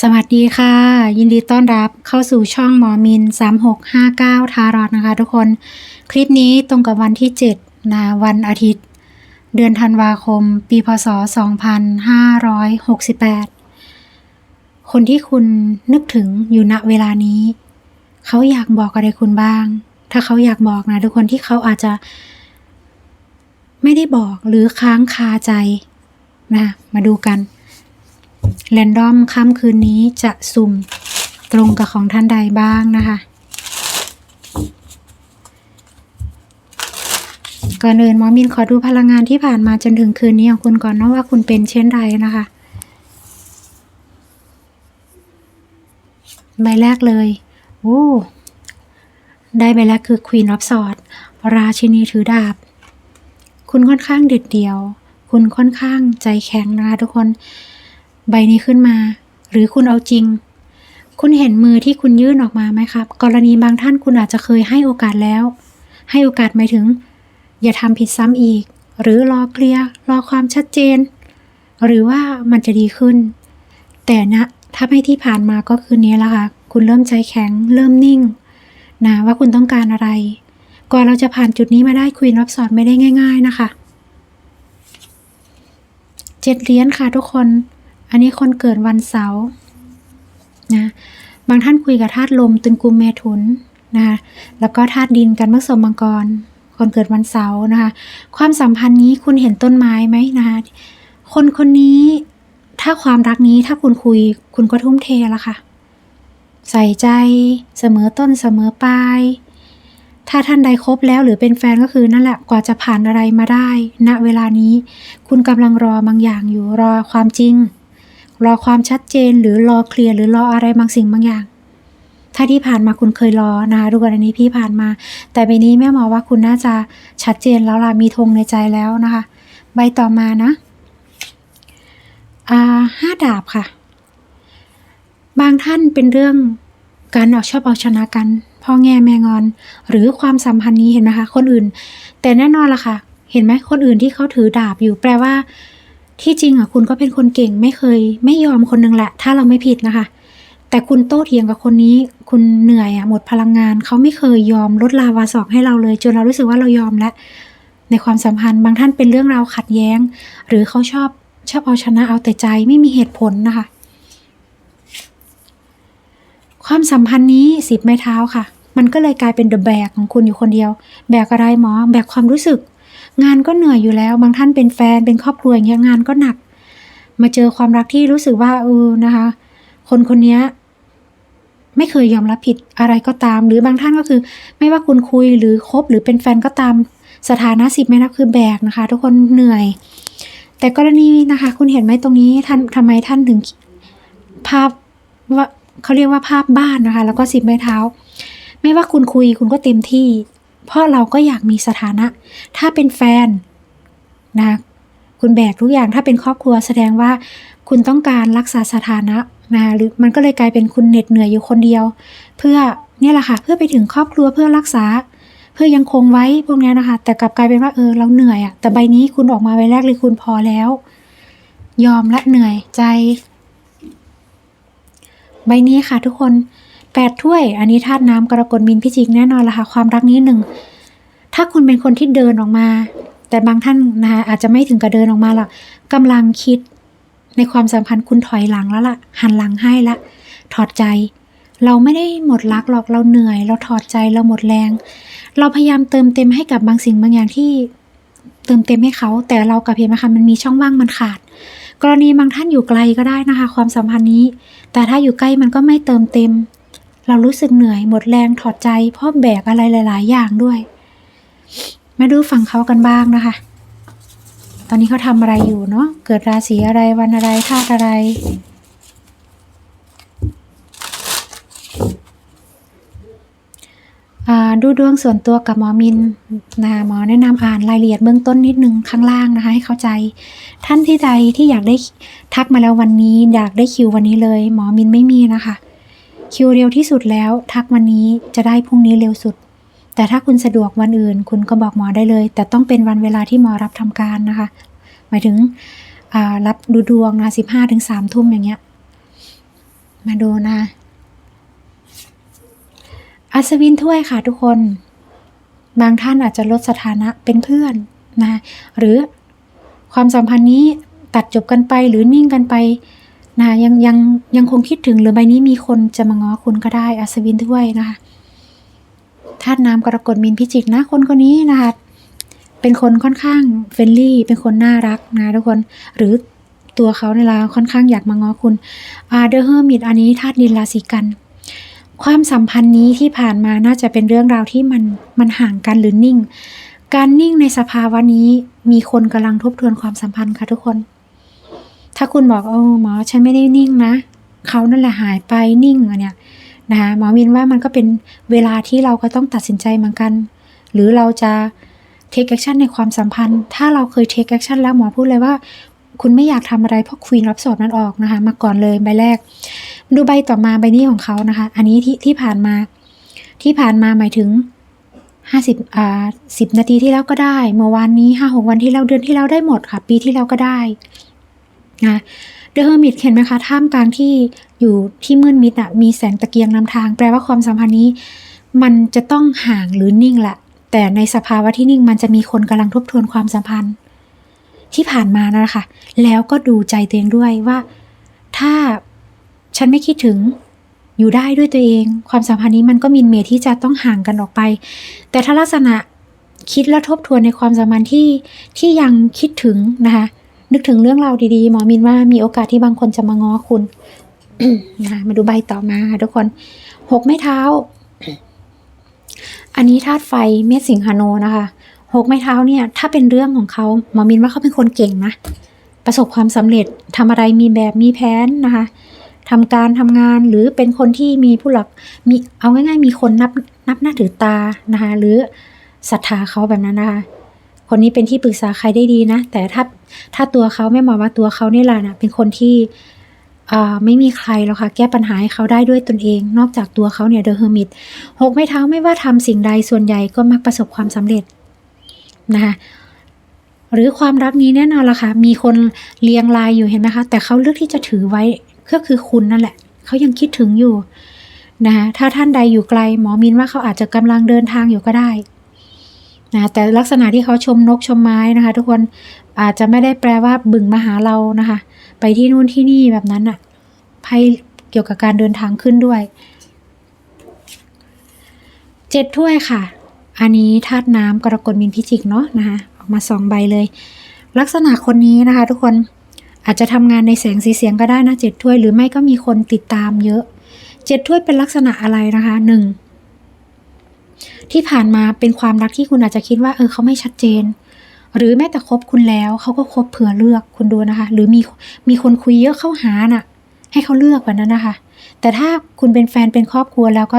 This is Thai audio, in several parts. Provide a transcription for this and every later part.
สวัสดีค่ะ ยินดีต้อนรับเข้าสู่ช่องหมอมิน 3659 ทารอดนะคะทุกคน คลิปนี้ตรงกับวันที่7นะวันอาทิตย์ เดือนธันวาคม ปีพศ 2568 คนที่คุณนึกถึงอยู่ณเวลานี้ เขาอยากบอกอะไรคุณบ้าง ถ้าเขาอยากบอกนะทุกคนที่เขาอาจจะ ไม่ได้บอกหรือค้างคาใจนะมาดูกัน แรนดอมค่ำคืนนี้จะสุ่มตรงกับของท่านใดบ้างนะคะ ก่อนอื่นหมอมินขอดูพลังงานที่ผ่านมาจนถึงคืนนี้ของคุณก่อนนะว่าคุณเป็นเช่นไรนะคะ ใบแรกเลยโอ้ได้ใบแรกคือ Queen of Swords ราชินีถือดาบ คุณค่อนข้างเด็ดเดี่ยว คุณค่อนข้างใจแข็งนะคะทุกคน ใบนี้ขึ้นมา หรือคุณเอาจริง คุณเห็นมือที่คุณยื่นออกมาไหมครับ กรณีบางท่านคุณอาจจะเคยให้โอกาสแล้ว ให้โอกาสหมายถึง อย่าทำผิดซ้ำอีก หรือรอเคลียร์รอความชัดเจน หรือว่ามันจะดีขึ้น แต่นะถ้าไม่ที่ผ่านมาก็คือนี้แล้วค่ะ คุณเริ่มใจแข็ง เริ่มนิ่ง นะว่าคุณต้องการอะไรกว่าเราจะผ่านจุดนี้มาได้คุยรับสอนไม่ได้ง่าย ๆ นะคะ เจ็ดเหรียญค่ะทุกคน อันนี้คนเกิดวันเสาร์นะบางท่านคุยกับธาตุลมตึงกุมเมถุนนะคะแล้วก็ธาตุดินกันมักสมมังกร คนเกิดวันเสาร์นะคะ ความสัมพันธ์นี้คุณเห็นต้นไม้ไหมนะคะคนคนนี้ถ้าความรักนี้ถ้าคุณคุยคุณก็ทุ่มเทล้วค่ะ ใส่ใจเสมอต้นเสมอปลายถ้าท่านใดคบแล้วหรือเป็นแฟนก็คือนั่นแหละกว่าจะผ่านอะไรมาได้ ณเวลานี้ คุณกำลังรอบางอย่างอยู่รอความจริง รอความชัดเจนหรือรอเคลียร์หรือรออะไรบางสิ่งบางอย่าง ถ้าที่ผ่านมาคุณเคยรอนะคะดูกรณีพี่ผ่านมา แต่ใบนี้แม่หมอว่าคุณน่าจะชัดเจนแล้วล่ะมีธงในใจแล้วนะคะ ใบต่อมานะอ่าห้าดาบค่ะ บางท่านเป็นเรื่องการออกชอบเอาชนะกันพ่อแง่แม่งอน หรือความสัมพันธ์นี้เห็นไหมคะ คนอื่น แต่แน่นอนล่ะค่ะ เห็นไหมคนอื่นที่เขาถือดาบอยู่แปลว่า ที่จริงอะคุณก็เป็นคนเก่งไม่เคย ไม่ยอมคนหนึ่งแหละ ถ้าเราไม่ผิดนะคะ แต่คุณโต้เถียงกับคนนี้ คุณเหนื่อยอะหมดพลังงาน เขาไม่เคยยอมลดลาวาสอกให้เราเลย จนเรารู้สึกว่าเรายอมแล้วในความสัมพันธ์บางท่านเป็นเรื่องราวขัดแย้ง หรือเขาชอบชอบเอาชนะเอาแต่ใจไม่มีเหตุผลนะคะ ความสัมพันธ์นี้สิบไม้เท้าค่ะ มันก็เลยกลายเป็นเดอะแบกของคุณอยู่คนเดียว แบกอะไรหมอ แบกความรู้สึก งานก็เหนื่อยอยู่แล้ว บางท่านเป็นแฟนเป็นครอบครัวอย่างเงี้ยงานก็หนัก มาเจอความรักที่รู้สึกว่าเออนะคะ คนคนนี้ไม่เคยยอมรับผิดอะไรก็ตาม หรือบางท่านก็คือ ไม่ว่าคุณคุยหรือคบหรือเป็นแฟนก็ตามสถานะสิบไม่นับคือแบกนะคะ ทุกคนเหนื่อย แต่กรณีนะคะ คุณเห็นไหมตรงนี้ท่านทำไมท่านถึงภาพว่าเขาเรียกว่าภาพบ้านนะคะ แล้วก็สิบไม้เท้า ไม่ว่าคุณคุยคุณก็เต็มที่ เพราะเราก็อยากมีสถานะ ถ้าเป็นแฟนนะคุณแบกทุกอย่างถ้าเป็นครอบครัวแสดงว่าคุณต้องการรักษาสถานะนะหรือมันก็เลยกลายเป็นคุณเหน็ดเหนื่อยอยู่คนเดียว เพื่อเนี่ยแหละค่ะเพื่อไปถึงครอบครัวเพื่อรักษา เพื่อยังคงไว้พวกนี้นะคะ แต่กลับกลายเป็นว่าเออเราเหนื่อยอะแต่ใบนี้คุณออกมาใบแรกเลยคุณพอแล้ว ยอมและเหนื่อยใจ ใบนี้ค่ะทุกคน แปดถ้วย อันนี้ธาตุน้ำกรกฎมินพิจิกแน่นอนละค่ะความรักนี้หนึ่งถ้าคุณเป็นคนที่เดินออกมา แต่บางท่านนะคะอาจจะไม่ถึงกับเดินออกมาหรอกกำลังคิดในความสัมพันธ์คุณถอยหลังแล้วล่ะ หันหลังให้ละถอดใจ เราไม่ได้หมดรักหรอกเราเหนื่อย เราถอดใจเราหมดแรง เราพยายามเติมเต็มให้กับบางสิ่งบางอย่างที่เติมเต็มให้เขา แต่เรากับเพียงนะคะมันมีช่องว่างมันขาด กรณีบางท่านอยู่ไกลก็ได้นะคะ ความสัมพันธ์นี้ แต่ถ้าอยู่ใกล้มันก็ไม่เติมเต็ม เรารู้สึกเหนื่อยหมดแรงถอดใจเพราะแบกอะไรหลาย ๆ อย่างด้วย มาดูฝั่งเขากันบ้างนะคะ ตอนนี้เขาทำอะไรอยู่เนาะเกิดราศีอะไรวันอะไรธาตุอะไรดูดวงส่วนตัวกับหมอมินนะคะหมอแนะนำอ่านรายละเอียดเบื้องต้นนิดนึงข้างล่างนะคะ ให้เข้าใจ ท่านที่ใดที่อยากได้ทักมาแล้ววันนี้ อยากได้คิววันนี้เลย หมอมินไม่มีนะคะ คิวเร็วที่สุดแล้ว ทักวันนี้จะได้พรุ่งนี้เร็วสุด แต่ถ้าคุณสะดวกวันอื่น คุณก็บอกหมอได้เลย แต่ต้องเป็นวันเวลาที่หมอรับทำการนะคะ หมายถึงรับดูดวงนะสิบห้าถึงสามทุ่มอย่างเงี้ย มาดูนะอัศวินถ้วยค่ะทุกคน บางท่านอาจจะลดสถานะเป็นเพื่อนนะ หรือความสัมพันธ์นี้ตัดจบกันไปหรือนิ่งกันไป นะยังยังยังคงคิดถึงหรือใบนี้มีคนจะมาง้อคุณก็ได้อัศวินถ้วยนะคะธาตุน้ำกรกฎมินพิจิกนะ คนคนนี้นะคะเป็นคนค่อนข้างเฟรนลี่ เป็นคนน่ารักนะทุกคนหรือตัวเขาในยละค่อนข้างอยากมาง้อคุณอาเดอะเฮอร์มิตอันนี้ธาตุดินราศีกัน ความสัมพันธ์นี้ที่ผ่านมาน่าจะเป็นเรื่องราวที่มันมันห่างกันหรือนิ่ง การนิ่งในสภาวะนี้มีคนกำลังทบทวนความสัมพันธ์ค่ะทุกคน ถ้าคุณบอกเออหมอฉันไม่ได้นิ่งนะเขานั่นแหละหายไปนิ่งอะเนี่ยนะคะหมอมินว่ามันก็เป็นเวลาที่เราก็ต้องตัดสินใจเหมือนกัน หรือเราจะ take action ในความสัมพันธ์ ถ้าเราเคย take action แล้วหมอพูดเลยว่า คุณไม่อยากทำอะไรเพราะควีนรับสอบนั้นออกนะคะมาก่อนเลยใบแรก ดูใบต่อมาใบนี้ของเขานะคะ อันนี้ที่ที่ผ่านมาที่ผ่านมาหมายถึงห้าสิบอ่าสิบนาทีที่แล้วก็ได้ เมื่อวานนี้ห้าหกวันที่แล้วเดือนที่แล้วได้หมดค่ะ ปีที่แล้วก็ได้ นะเดอะเฮอร์มิตเห็นไหมคะท่ามกลางที่อยู่ที่มืดมิดอะมีแสงตะเกียงนำทาง แปลว่าความสัมพันธ์นี้ มันจะต้องห่างหรือนิ่งแหละแต่ในสภาวะที่นิ่งมันจะมีคนกำลังทบทวนความสัมพันธ์ ที่ผ่านมานะคะ แล้วก็ดูใจตัวเองด้วยว่า ถ้าฉันไม่คิดถึงอยู่ได้ด้วยตัวเอง ความสัมพันธ์นี้มันก็มินเมที่จะต้องห่างกันออกไป แต่ถ้าลักษณะคิดและทบทวนในความสัมพันธ์ที่ที่ยังคิดถึงนะคะ นึกถึงเรื่องราวดีๆ หมอมินว่ามีโอกาสที่บางคนจะมาง้อคุณนะคะมาดูใบต่อมาทุกคนหกไม้เท้า อันนี้ธาตุไฟเมษสิงหาโนนะคะหกไม้เท้าเนี่ย ถ้าเป็นเรื่องของเขาหมอมินว่าเขาเป็นคนเก่งนะประสบความสำเร็จทำอะไรมีแบบมีแผนนะคะทำการทำงานหรือเป็นคนที่มีผู้หลักมีเอาง่าย ๆ มีคนนับนับหน้าถือตานะคะ หรือศรัทธาเขาแบบนั้นนะคะ คนนี้เป็นที่ปรึกษาใครได้ดีนะ แต่ถ้าถ้าตัวเขาไม่มองว่าตัวเขาเนี่แหละนะเป็นคนที่ไม่มีใครหรอกค่ะ แก้ปัญหาให้เขาได้ด้วยตนเอง นอกจากตัวเขาเนี่ยเดอะเฮอร์มิตหกไม้เท้าไม่ว่าทำสิ่งใดส่วนใหญ่ก็มักประสบความสำเร็จนะคะหรือความรักนี้แน่นอนละค่ะ มีคนเลียงลายอยู่เห็นไหมคะ แต่เขาเลือกที่จะถือไว้ก็คือคุณนั่นแหละ เขายังคิดถึงอยู่นะคะถ้าท่านใดอยู่ไกล หมอมินว่าเขาอาจจะกำลังเดินทางอยู่ก็ได้ นะแต่ลักษณะที่เขาชมนกชมไม้นะคะ ทุกคนอาจจะไม่ได้แปลว่าบึงมาหาเรานะคะ ไปที่นู่นที่นี่แบบนั้นอะไพ่เกี่ยวกับการเดินทางขึ้นด้วยเจ็ดถ้วยค่ะ อันนี้ธาตุน้ำกรกฎมินพิจิกเนาะนะคะออกมาสองใบเลย ลักษณะคนนี้นะคะ ทุกคนอาจจะทำงานในแสงสีเสียงก็ได้นะเจ็ดถ้วยหรือไม่ก็มีคนติดตามเยอะเจ็ดถ้วยเป็นลักษณะอะไรนะคะหนึ่ง ที่ผ่านมาเป็นความรักที่คุณอาจจะคิดว่าเออเขาไม่ชัดเจน หรือแม้แต่คบคุณแล้วเขาก็คบเผื่อเลือกคุณดูนะคะ หรือมีมีคนคุยเยอะเข้าหาน่ะ ให้เขาเลือกแบบนั้นนะคะ แต่ถ้าคุณเป็นแฟนเป็นครอบครัวแล้วก็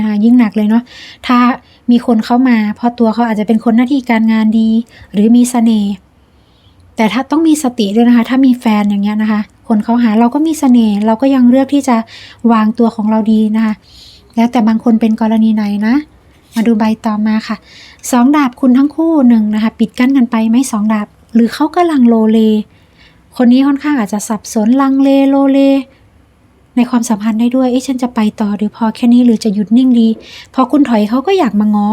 ยายิ่งหนักเลยเนาะถ้ามีคนเข้ามาเพราะตัวเขาอาจจะเป็นคนหน้าที่การงานดี หรือมีเสน่ห์แต่ถ้าต้องมีสติด้วยนะคะ ถ้ามีแฟนอย่างเงี้ยนะคะ คนเขาหาเราก็มีเสน่ห์เราก็ยังเลือกที่จะวางตัวของเราดีนะคะ แล้วแต่บางคนเป็นกรณีไหนนะ มาดูใบต่อมาค่ะสองดาบคุณทั้งคู่หนึ่งนะคะ ปิดกั้นกันไปไหมสองดาบ หรือเขากำลังโลเล คนนี้ค่อนข้างอาจจะสับสนลังเลโลเล ในความสัมพันธ์ได้ด้วยเอ๊ะฉันจะไปต่อหรือพอแค่นี้หรือจะหยุดนิ่งดี พอคุณถอยเขาก็อยากมาง้อ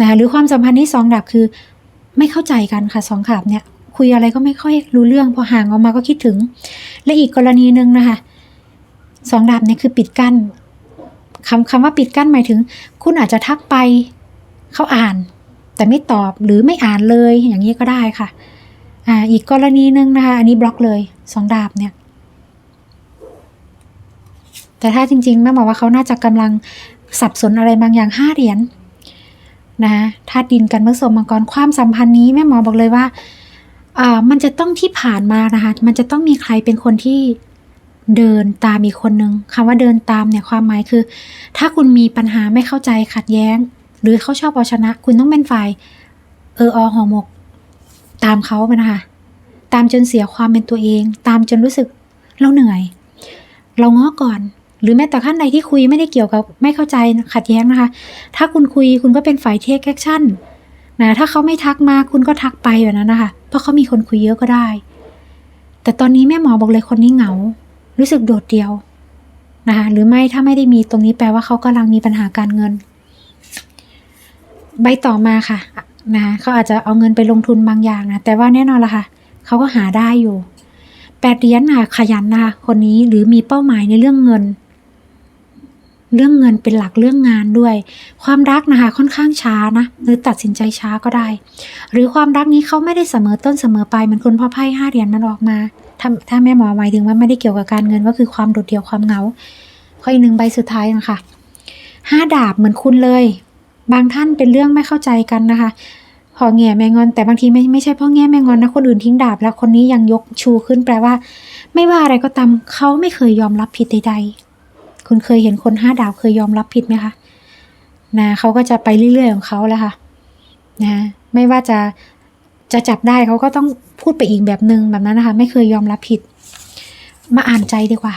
นะคะหรือความสัมพันธ์ที่สองดาบคือ ไม่เข้าใจกันค่ะสองขาบเนี่ย คุยอะไรก็ไม่ค่อยรู้เรื่องพอห่างออกมาก็คิดถึง และอีกกรณีหนึ่งนะคะสองดาบเนี่ยคือปิดกั้น คำคำว่าปิดกั้นหมายถึง คุณอาจจะทักไปเขาอ่าน แต่ไม่ตอบหรือไม่อ่านเลยอย่างนี้ก็ได้ค่ะอ่าอีกกรณีหนึ่งนะคะ อันนี้บล็อกเลยสองดาบเนี่ย แต่ถ้าจริงๆแม่บอกว่าเขาน่าจะกำลังสับสนอะไรบางอย่างห้าเหรียญนะธาตุดินกันเมื่อสมมังกรความสัมพันธ์นี้แม่หมอบอกเลยว่าอ่ามันจะต้องที่ผ่านมานะคะ มันจะต้องมีใครเป็นคนที่ เดินตามอีกคนนึงคำว่าเดินตามเนี่ยความหมายคือ ถ้าคุณมีปัญหาไม่เข้าใจขัดแย้ง หรือเขาชอบเอาชนะ คุณต้องเป็นฝ่ายเอออหอหมก ตามเขาไปนะคะ ตามจนเสียความเป็นตัวเอง ตามจนรู้สึกเราเหนื่อย เราง้อก่อน หรือแม้แต่ขั้นใดที่คุยไม่ได้เกี่ยวกับไม่เข้าใจขัดแย้งนะคะ ถ้าคุณคุยคุณก็เป็นฝ่ายเทคแอคชั่นนะถ้าเขาไม่ทักมาคุณก็ทักไปแบบนั้นนะคะเพราะเขามีคนคุยเยอะก็ได้ แต่ตอนนี้แม่หมอบอกเลยคนนี้เหงา รู้สึกโดดเดี่ยวนะคะหรือไม่ถ้าไม่ได้มีตรงนี้แปลว่าเขากำลังมีปัญหาการเงิน ใบต่อมาค่ะนะคะเขาอาจจะเอาเงินไปลงทุนบางอย่างนะแต่ว่าแน่นอนละค่ะเขาก็หาได้อยู่แปดเหรียญค่ะขยันนะคะคนนี้หรือมีเป้าหมายในเรื่องเงิน เรื่องเงินเป็นหลักเรื่องงานด้วย ความรักนะคะค่อนข้างช้านะหรือตัดสินใจช้าก็ได้ หรือความรักนี้เขาไม่ได้เสมอต้นเสมอไปเหมือนคุณพ่อไพ่ห้าเหรียญมันออกมา ถ้าถ้าแม่หมอหมายถึงว่าไม่ได้เกี่ยวกับการเงินก็คือความโดดเดี่ยวความเหงาข้ออีกหนึ่งใบสุดท้ายนะคะห้าดาบเหมือนคุณเลย บางท่านเป็นเรื่องไม่เข้าใจกันนะคะพอแง่แมงอน แต่บางทีไม่ไม่ใช่เพ่อแง่แมงอนนะคนอื่นทิ้งดาบ แล้วคนนี้ยังยกชูขึ้นแปลว่า ไม่ว่าอะไรก็ตามเขาไม่เคยยอมรับผิดใดๆ คุณเคยเห็นคนห้าดาบเคยยอมรับผิดไหมคะนะเขาก็จะไปเรื่อยๆของเขาแล้วค่ะนะไม่ว่าจะ จะจับได้เขาก็ต้องพูดไปอีกแบบหนึ่งแบบนั้นนะคะ ไม่เคยยอมรับผิด มาอ่านใจดีกว่า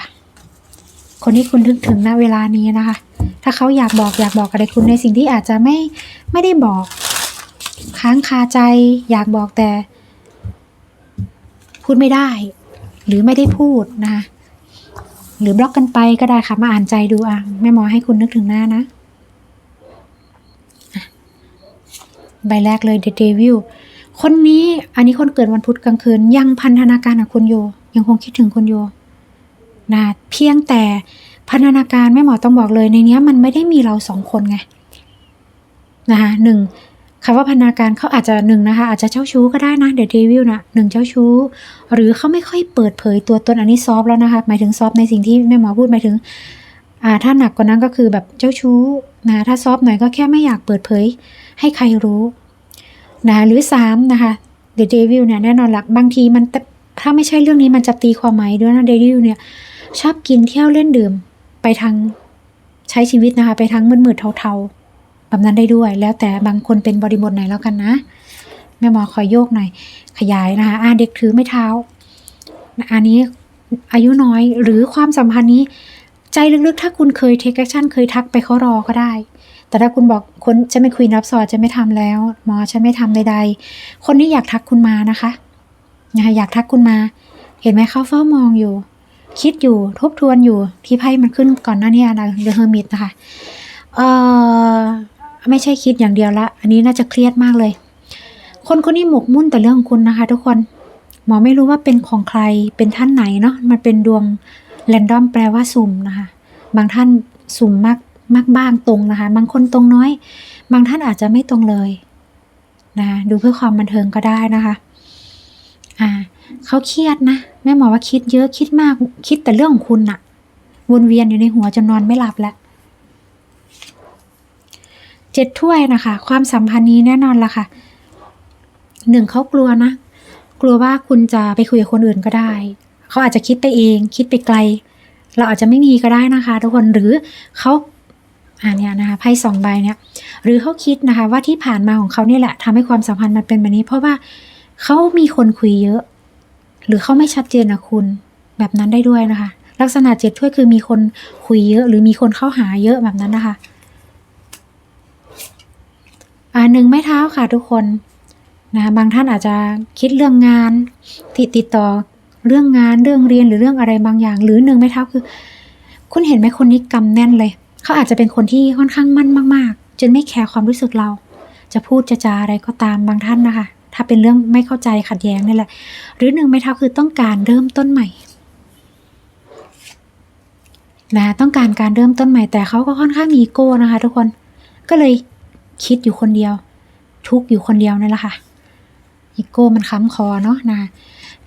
คนที่คุณนึกถึงณเวลานี้นะคะ ถ้าเขาอยากบอกอยากบอกอะไรคุณในสิ่งที่อาจจะไม่ไม่ได้บอก ค้างคาใจ อยากบอกแต่ พูดไม่ได้ หรือไม่ได้พูดนะคะหรือบล็อกกันไปก็ได้ค่ะมาอ่านใจดูอะแม่หมอให้คุณนึกถึงหน้านะใบแรกเลย The Devil คนนี้อันนี้คนเกิดวันพุธกลางคืนยังพันธนาการกับคุณอยู่ ยังคงคิดถึงคุณอยู่นะเพียงแต่พันธนาการแม่หมอต้องบอกเลยในนี้มันไม่ได้มีเราสองคนไงนะคะหนึ่งคำว่าพันธนาการเขาอาจจะหนึ่งนะคะ อาจจะเจ้าชู้ก็ได้นะเดอะเดวิลนะหนึ่งเจ้าชู้ หรือเขาไม่ค่อยเปิดเผยตัวตนอันนี้ซอฟแล้วนะคะหมายถึงซอฟในสิ่งที่แม่หมอพูดหมายถึงอ่าถ้าหนักกว่านั้นก็คือแบบเจ้าชู้นะถ้าซอฟหน่อยก็แค่ไม่อยากเปิดเผย ให้ใครรู้ นะหรือสามนะคะเดอะเดวิลเนี่ยแน่นอนหลักบางทีมันถ้าไม่ใช่เรื่องนี้มันจะตีความหมายด้วยนะเดวิลเนี่ยชอบกินเที่ยวเล่นดื่มไปทางใช้ชีวิตนะคะ ไปทางมืดๆเทาๆแบบนั้นได้ด้วย แล้วแต่บางคนเป็นบริบทไหนแล้วกันนะแม่หมอขอโยกหน่อยขยายนะคะอ่าเด็กถือไม่เท้าอันนี้อายุน้อยหรือความสัมพันธ์นี้ ใจลึกๆ ถ้าคุณเคยเทคแอคชั่นเคยทักไปเขารอก็ได้ แต่ถ้าคุณบอกคนจะไม่คุยรับสอดจะไม่ทำแล้ว หมอจะไม่ทำใดๆ คนที่อยากทักคุณมานะคะนะคะอยากทักคุณมา เห็นไหมเขาเฝ้ามองอยู่ คิดอยู่ทบทวนอยู่ที่ไพ่มันขึ้นก่อนหน้านี้นะเดอะเฮอร์มิตนะคะเออไม่ใช่คิดอย่างเดียวละ อันนี้น่าจะเครียดมากเลย คนคนนี้หมกมุ่นแต่เรื่องของคุณนะคะ ทุกคนหมอไม่รู้ว่าเป็นของใครเป็นท่านไหนเนาะมันเป็นดวงแรนดอมแปลว่าสุ่มนะคะ บางท่านสุ่มมาก มากบ้างตรงนะคะ บางคนตรงน้อย บางท่านอาจจะไม่ตรงเลยนะคะดูเพื่อความบันเทิงก็ได้นะคะอ่าเขาเครียดนะแม่หมอว่าคิดเยอะคิดมากคิดแต่เรื่องของคุณน่ะวนเวียนอยู่ในหัวจนนอนไม่หลับแล้วเจ็ดถ้วยนะคะ ความสัมพันธ์นี้แน่นอนละค่ะหนึ่งเขากลัวนะ กลัวว่าคุณจะไปคุยกับคนอื่นก็ได้ เขาอาจจะคิดไปเอง คิดไปไกล เราอาจจะไม่มีก็ได้นะคะ ทุกคนหรือเขา อ่าเนี่ยนะคะไพ่สองใบเนี่ยหรือเขาคิดนะคะ ว่าที่ผ่านมาของเขาเนี่ยแหละทำให้ความสัมพันธ์มันเป็นแบบนี้ เพราะว่าเขามีคนคุยเยอะ หรือเขาไม่ชัดเจนกับคุณแบบนั้นได้ด้วยนะคะ ลักษณะเจ็ดถ้วยคือมีคนคุยเยอะ หรือมีคนเข้าหาเยอะแบบนั้นนะคะอ่าหนึ่งไม้เท้าค่ะทุกคนนะบางท่านอาจจะคิดเรื่องงานติดติดต่อเรื่องงานเรื่องเรียนหรือเรื่องอะไรบางอย่าง หรือหนึ่งไม้เท้าคือ คุณเห็นไหมคนนี้กำแน่นเลย เขาอาจจะเป็นคนที่ค่อนข้างมั่นมาก ๆ จนไม่แคร์ความรู้สึกเรา จะพูดจะจาอะไรก็ตามบางท่านนะคะ ถ้าเป็นเรื่องไม่เข้าใจขัดแย้งนี่แหละ หรือหนึ่งไม้เท้าคือต้องการเริ่มต้นใหม่นะต้องการการเริ่มต้นใหม่แต่เขาก็ค่อนข้างมีอีโก้นะคะ ทุกคนก็เลยคิดอยู่คนเดียว ทุกอยู่คนเดียวนั่นแหละค่ะอีโก้มันค้ำคอเนาะนะ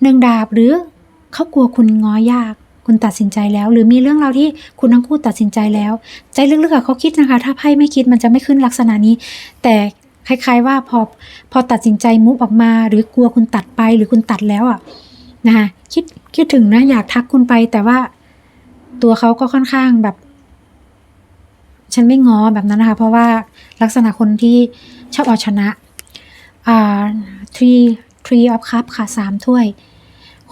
หนึ่งดาบหรือเขากลัวคุณง้อยาก คุณตัดสินใจแล้ว หรือมีเรื่องราวที่คุณทั้งคู่ตัดสินใจแล้ว ใจลึกๆอะเขาคิดนะคะ ถ้าไพ่ไม่คิดมันจะไม่ขึ้นลักษณะนี้ แต่คล้าย ๆ ว่าพอพอตัดสินใจมุฟออกมา หรือกลัวคุณตัดไปหรือคุณตัดแล้วอะนะคะคิดคิดถึงนะอยากทักคุณไป แต่ว่าตัวเขาก็ค่อนข้างแบบ ฉันไม่ง้อแบบนั้นนะคะ เพราะว่าลักษณะคนที่ชอบเอาชนะอ่า three three of cup ค่ะสามถ้วย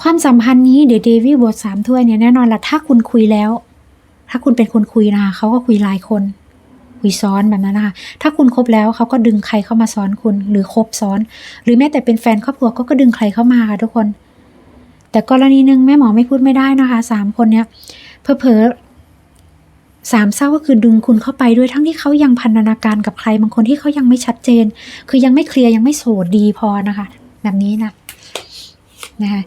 ความสัมพันธ์นี้เดี๋ยวเดวิดบทสามถ้วยเนี่ยแน่นอนละถ้าคุณคุยแล้ว ถ้าคุณเป็นคนคุยนะคะเขาก็คุยหลายคน คุยซ้อนแบบนั้นนะคะถ้าคุณคบแล้วเขาก็ดึงใครเข้ามาซ้อนคุณ หรือคบซ้อน หรือแม้แต่เป็นแฟนครอบครัวก็ก็ดึงใครเข้ามาค่ะทุกคน แต่กรณีหนึ่งแม่หมอไม่พูดไม่ได้นะคะสามคนเนี้ยเพอเพอสามเศร้าก็คือดึงคุณเข้าไปด้วยทั้งที่เขายังพันธนาการกับใครบางคนที่เขายังไม่ชัดเจน คือยังไม่เคลียร์ยังไม่โสดดีพอนะคะ แบบนี้นะนะคะ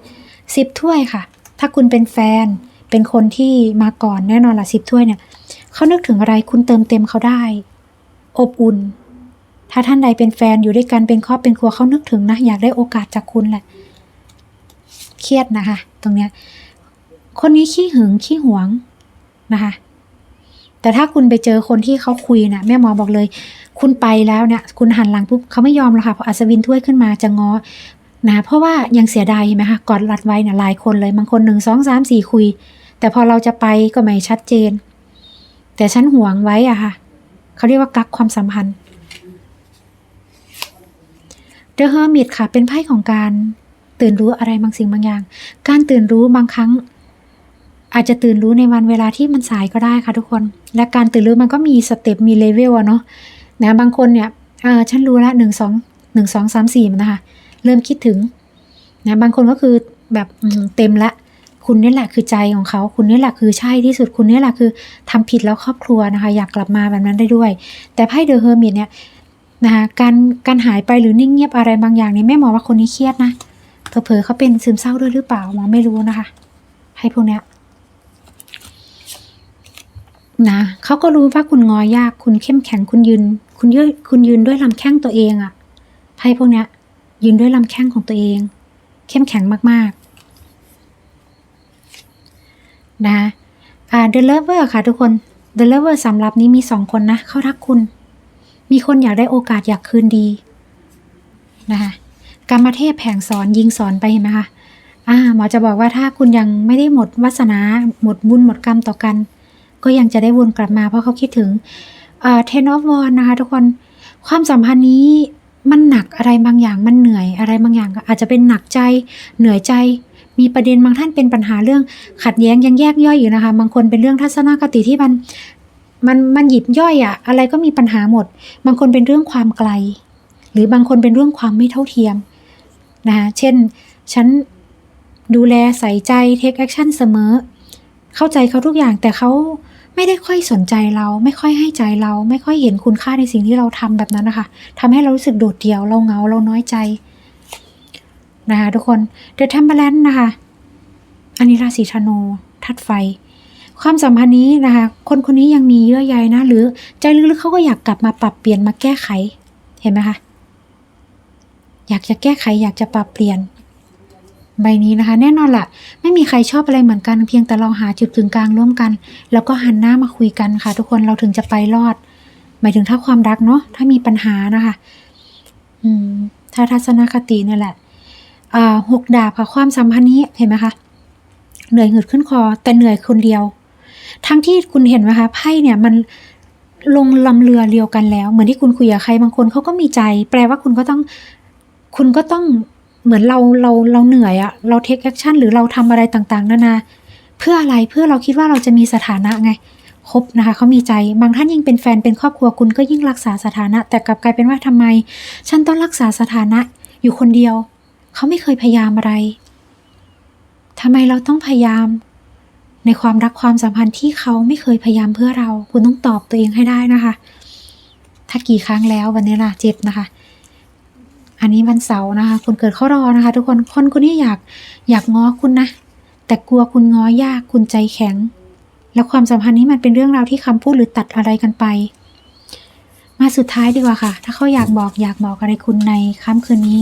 สิบถ้วยค่ะ ถ้าคุณเป็นแฟน เป็นคนที่มาก่อนแน่นอนละสิบถ้วยเนี่ยเขานึกถึงอะไรคุณเติมเต็มเขาได้ อบอุ่น ถ้าท่านใดเป็นแฟนอยู่ด้วยกันเป็นครอบเป็นครัวเขานึกถึงนะ อยากได้โอกาสจากคุณแหละ เครียดนะคะ ตรงเนี้ย คนนี้ขี้หึงขี้หวงนะคะแต่ถ้าคุณไปเจอคนที่เขาคุยนะแม่หมอบอกเลย คุณไปแล้วเนี่ยคุณหันหลังปุ๊บเขาไม่ยอมหรอกค่ะพออัศวินถ้วยขึ้นมาจะง้อ นะเพราะว่ายังเสียดายไหมคะกอดรัดไว้นี่ยหลายคนเลยบางคนหนึ่งสองสามสี่คุย แต่พอเราจะไปก็ไม่ชัดเจน แต่ฉันหวงไว้อะค่ะเขาเรียกว่ากักความสัมพันธ์ The Hermit ค่ะ เป็นไพ่ของการตื่นรู้อะไรบางสิ่งบางอย่าง การตื่นรู้บางครั้ง อาจจะตื่นรู้ในวันเวลาที่มันสายก็ได้ค่ะทุกคน และการตื่นรู้มันก็มีสเต็ปมีเลเวลอะเนาะนะบางคนเนี่ยเออฉันรู้ละหนึ่งสองหนึ่งสองสามสี่นะคะ เริ่มคิดถึงนะบางคนก็คือแบบเต็มละ คุณนี่แหละคือใจของเขา คุณนี่แหละคือใช่ที่สุดคุณนี่แหละคือทำผิดแล้วครอบครัวนะคะ อยากกลับมาแบบนั้นได้ด้วย แต่ไพ่เดอะเฮอร์มิตเนี่ยนะคะการการหายไปหรือนิ่งเงียบอะไรบางอย่างเนี่ยแม่หมอว่าคนนี้เครียดนะเผลอๆเขาเป็นซึมเศร้าด้วยหรือเปล่าหมอไม่รู้นะคะให้พวกเนี้ยนะเขาก็รู้ว่าคุณงอยากคุณเข้มแข็งคุณยืน คุณยืนคุณยืนด้วยลำแข้งตัวเองอะไพ่พวกเนี้ย ยืนด้วยลำแข้งของตัวเอง เข้มแข็งมากๆนะอ่า The Lover ค่ะทุกคน The Lover สำหรับนี้มีสองคนนะ เขารักคุณ มีคนอยากได้โอกาสอยากคืนดีนะคะกรรมเทพแผงสอนยิงสอนไปเห็นไหมคะอ่าหมอจะบอกว่าถ้าคุณยังไม่ได้หมดวาสนา หมดบุญหมดกรรมต่อกัน ก็ยังจะได้วนกลับมาเพราะเขาคิดถึงเอ่อ Ten of Wands นะคะทุกคนความสัมพันธ์นี้ มันหนักอะไรบางอย่างมันเหนื่อยอะไรบางอย่าง อาจจะเป็นหนักใจเหนื่อยใจ มีประเด็นบางท่านเป็นปัญหาเรื่องขัดแย้งยังแยกย่อยอยู่นะคะ บางคนเป็นเรื่องทัศนคติที่มันมันมันหยิบย่อยอะอะไรก็มีปัญหาหมด บางคนเป็นเรื่องความไกล หรือบางคนเป็นเรื่องความไม่เท่าเทียมนะคะเช่นฉันดูแลใส่ใจ take action เสมอ เข้าใจเขาทุกอย่างแต่เขา ไม่ได้ค่อยสนใจเรา ไม่ค่อยให้ใจเรา ไม่ค่อยเห็นคุณค่าในสิ่งที่เราทำแบบนั้นนะคะทำให้เรารู้สึกโดดเดี่ยวเราเหงาเราน้อยใจนะคะทุกคน The Temperance นะคะอันนี้ราศีธนูทัดไฟ ความสัมพันธ์นี้นะคะ คนคนนี้ยังมีเยื่อใยนะ หรือใจลึกๆเขาก็อยากกลับมาปรับเปลี่ยนมาแก้ไข เห็นไหมคะ อยากจะแก้ไขอยากจะปรับเปลี่ยน ใบนี้นะคะ แน่นอนละ่ะ ไม่มีใครชอบอะไรเหมือนกัน เพียงแต่เราหาจุดกึ่งกลางร่วมกัน แล้วก็หันหน้ามาคุยกันค่ะ ทุกคนเราถึงจะไปรอด หมายถึงถ้าความรักเนาะถ้ามีปัญหานะคะ อืมถ้าทัศนคติเนี่ยแหละอ่าหกดาบค่ะความสัมพันธ์นี้เห็นไหมคะเหนื่อยหืดขึ้นคอ แต่เหนื่อยคนเดียว ทั้งที่คุณเห็นไหมคะไพ่เนี่ยมันลงลำเรือเดียวกันแล้ว เหมือนที่คุณคุยกับใครบางคนเขาก็มีใจ แปลว่าคุณก็ต้อง คุณก็ต้อง เหมือนเราเราเราเหนื่อยอะเราเทคแอคชั่นหรือเราทำอะไรต่างๆนานาเพื่ออะไรเพื่อเราคิดว่าเราจะมีสถานะไงคบนะคะเขามีใจบางท่านยิ่งเป็นแฟนเป็นครอบครัวคุณก็ยิ่งรักษาสถานะ แต่กลับกลายเป็นว่าทำไม ฉันต้องรักษาสถานะอยู่คนเดียว เขาไม่เคยพยายามอะไรทำไมเราต้องพยายาม ในความรักความสัมพันธ์ที่เขาไม่เคยพยายามเพื่อเรา คุณต้องตอบตัวเองให้ได้นะคะ ถ้ากี่ครั้งแล้ววันนี้ล่ะเจ็ดนะคะ อันนี้วันเสาร์นะคะ คนเกิดเขารอนะคะ ทุกคนคนคนนี้อยากอยากง้อคุณนะ แต่กลัวคุณง้อยากคุณใจแข็ง แล้วความสัมพันธ์นี้มันเป็นเรื่องราวที่คำพูดหรือตัดอะไรกันไป มาสุดท้ายดีกว่าค่ะ ถ้าเขาอยากบอกอยากบอกอะไรคุณในค่ำคืนนี้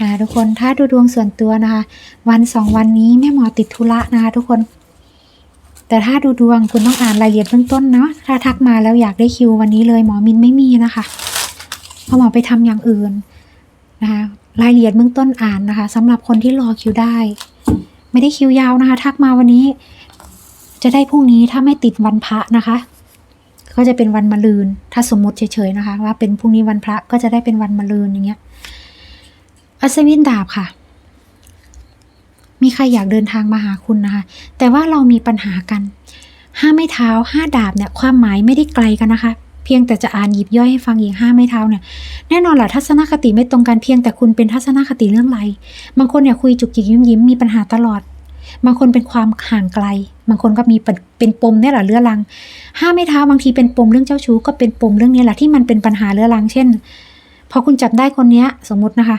นะทุกคนถ้าดูดวงส่วนตัวนะคะ วันสองวันนี้แม่หมอติดธุระนะคะ ทุกคน แต่ถ้าดูดวงคุณต้องอ่านรายละเอียดเบื้องต้นเนาะถ้าทักมาแล้วอยากได้คิววันนี้เลยหมอมินไม่มีนะคะเพราะหมอไปทำอย่างอื่น นะคะรายละเอียดเบื้องต้นอ่านนะคะสำหรับคนที่รอคิวได้ ไม่ได้คิวยาวนะคะ ทักมาวันนี้ จะได้พรุ่งนี้ถ้าไม่ติดวันพระนะคะ ก็จะเป็นวันมะรืน ถ้าสมมติเฉยๆนะคะ ว่าเป็นพรุ่งนี้วันพระก็จะได้เป็นวันมะรืนอย่างเงี้ยอัศวินดาบค่ะ มีใครอยากเดินทางมาหาคุณนะคะ แต่ว่าเรามีปัญหากันห้าไม้เท้าห้าดาบเนี่ยความหมายไม่ได้ไกลกันนะคะ เพียงแต่จะอ่านหยิบย่อยให้ฟังอีกห้าไม้เท้าเนี่ยแน่นอนแหละทัศนคติไม่ตรงกันเพียงแต่คุณเป็นทัศนคติเรื่องไร บางคนเนี่ยคุยจุกจิกยิ้มยิ้มมีปัญหาตลอด บางคนเป็นความห่างไกล บางคนก็มีเป็นปมเนี่ยแหละเรื้อรังห้าไม่เท้าบางทีเป็นปมเรื่องเจ้าชู้ก็เป็นปมเรื่องนี้แหละที่มันเป็นปัญหาเรื้อรัง เช่น พอคุณจับได้คนเนี้ยสมมตินะคะ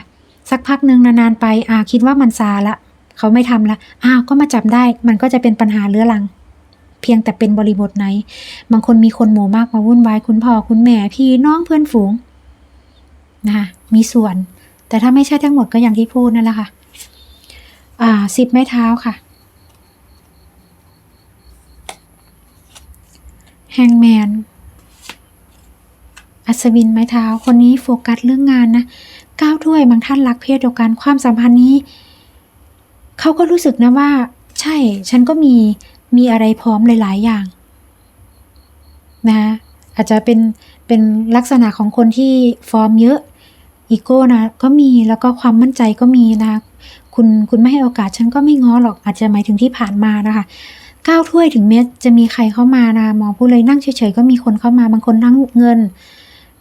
สักพักหนึ่งนานๆไปอ่าคิดว่ามันซาละเขาไม่ทำละอ้าวก็มาจับได้มันก็จะเป็นปัญหาเรื้อรัง พียงแต่เป็นบริบทไหน บางคนมีคนหมู่มากมาวุ่นวายคุณพ่อคุณแม่พี่น้องเพื่อนฝูงนะคะมีส่วน แต่ถ้าไม่ใช่ทั้งหมดก็อย่างที่พูดนั่นแหละค่ะ อ่าสิบไม้เท้าค่ะแฮงแมนอัศวินไม้เท้าคนนี้โฟกัสเรื่องงานนะก้าวถ้วยบางท่านรักเพศเดียวกันความสัมพันธ์นี้เขาก็รู้สึกนะว่า ใช่ ฉันก็มี มีอะไรพร้อมหลาย ๆ อย่างนะอาจจะเป็นเป็นลักษณะของคนที่ฟอร์มเยอะอีโก้นะก็มีแล้วก็ความมั่นใจก็มีนะคุณคุณไม่ให้โอกาสฉันก็ไม่ง้อหรอกอาจจะหมายถึงที่ผ่านมานะคะก้าวถ้วยถึงแม้จะมีใครเข้ามานะหมอพูดเลยนั่งเฉยๆก็มีคนเข้ามาบางคนทั้งเงิน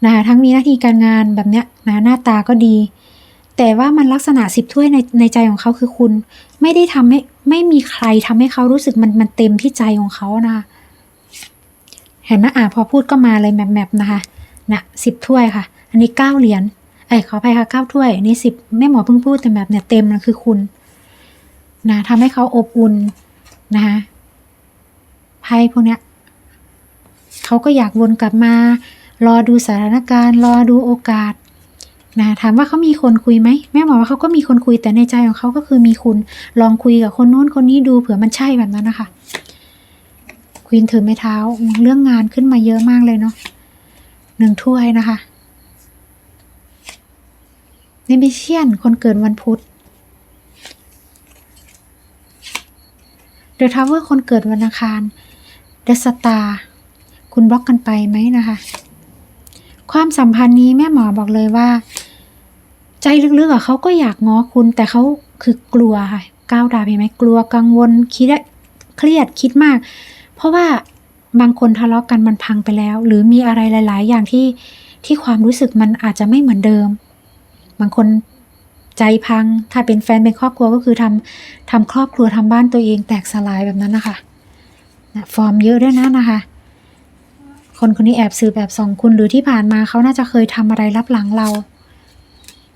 นะคะทั้งมีหน้าที่การงานแบบเนี้ยนะหน้าตาก็ดี แต่ว่ามันลักษณะสิบถ้วยในในใจของเขาคือคุณ ไม่ได้ทำให้ไม่มีใครทำให้เขารู้สึกมันมันเต็มที่ใจของเขานะคะเห็นไหมอ่าพอพูดก็มาเลยแมปๆนะคะนะสิบถ้วยค่ะ อันนี้เก้าเหรียญเอ้ยขออภัยค่ะเก้าถ้วยอันนี้สิบแม่หมอเพิ่งพูดแต่แบบเนี่ยเต็มนะคือคุณนะทำให้เขาอบอุ่นนะคะไพ่พวกเนี้ยเขาก็อยากวนกลับมา รอดูสถานการณ์ รอดูโอกาส นะถามว่าเขามีคนคุยไหมแม่หมอว่าเขาก็มีคนคุยแต่ในใจของเขาก็คือมีคุณลองคุยกับคนโน้นคนนี้ดูเผื่อมันใช่แบบนั้นนะคะควีนถือไม้เท้าเรื่องงานขึ้นมาเยอะมากเลยเนาะหนึ่งถ้วยนะคะในมิเชียนคนเกิดวันพุธเดอะทาวเวอร์คนเกิดวันอังคารเดอะสตาร์คุณบล็อกกันไปไหมนะคะ ความสัมพันธ์นี้แม่หมอบอกเลยว่า ลึกๆอะเขาก็อยากง้อคุณแต่เขาคือกลัวค่ะก้าวดาบเห็นไหมกลัวกังวลคิดเครียดคิดมาก เพราะว่าบางคนทะเลาะกันมันพังไปแล้ว หรือมีอะไรหลาย ๆ อย่างที่ที่ความรู้สึกมันอาจจะไม่เหมือนเดิม บางคนใจพัง ถ้าเป็นแฟนเป็นครอบครัวก็คือทำทำครอบครัวทำบ้านตัวเองแตกสลายแบบนั้นนะคะนะฟอร์มเยอะด้วยนะนะคะ คนคนนี้แอบสืบแอบส่องคุณหรือที่ผ่านมาเขาน่าจะเคยทำอะไรรับหลังเรา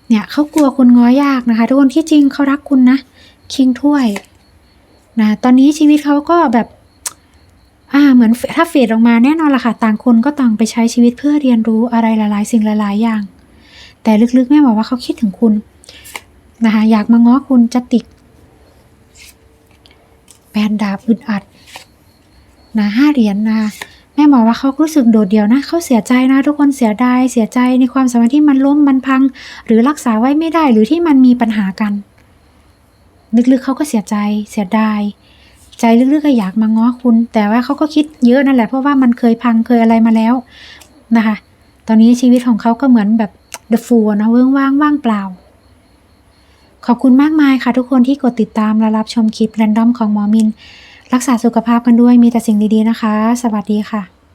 เนี่ยเขากลัวคุณง้อยากนะคะ ทุกคนที่จริงเขารักคุณนะ คิงถ้วยนะตอนนี้ชีวิตเขาก็แบบ อ่าเหมือนถ้าเฟดออกมาแน่นอนละค่ะ ต่างคนก็ต่างไปใช้ชีวิตเพื่อเรียนรู้อะไรหลายๆ สิ่งหลายๆอย่าง แต่ลึกๆแม่บอกว่าเขาคิดถึงคุณนะคะอยากมาง้อคุณจะติกแบนดาบอึดอัดนะห้าเหรียญนะคะ แม่บอกว่าเขารู้สึกโดดเดี่ยวนะเขาเสียใจนะ ทุกคนเสียดายเสียใจในความสัมพันธ์ที่มันล้มมันพัง หรือรักษาไว้ไม่ได้หรือที่มันมีปัญหากัน ลึกๆเขาก็เสียใจเสียดายใจลึกๆก็อยากมาง้อคุณ แต่ว่าเขาก็คิดเยอะนั่นแหละเพราะว่ามันเคยพังเคยอะไรมาแล้วนะคะ ตอนนี้ชีวิตของเขาก็เหมือนแบบ The Fool นะเวิ้งว่างว่างเปล่า ขอบคุณมากมายค่ะทุกคนที่กดติดตามและรับชมคลิปแรนดอมของหมอมิน รักษาสุขภาพกันด้วยมีแต่สิ่งดีๆนะคะ สวัสดีค่ะ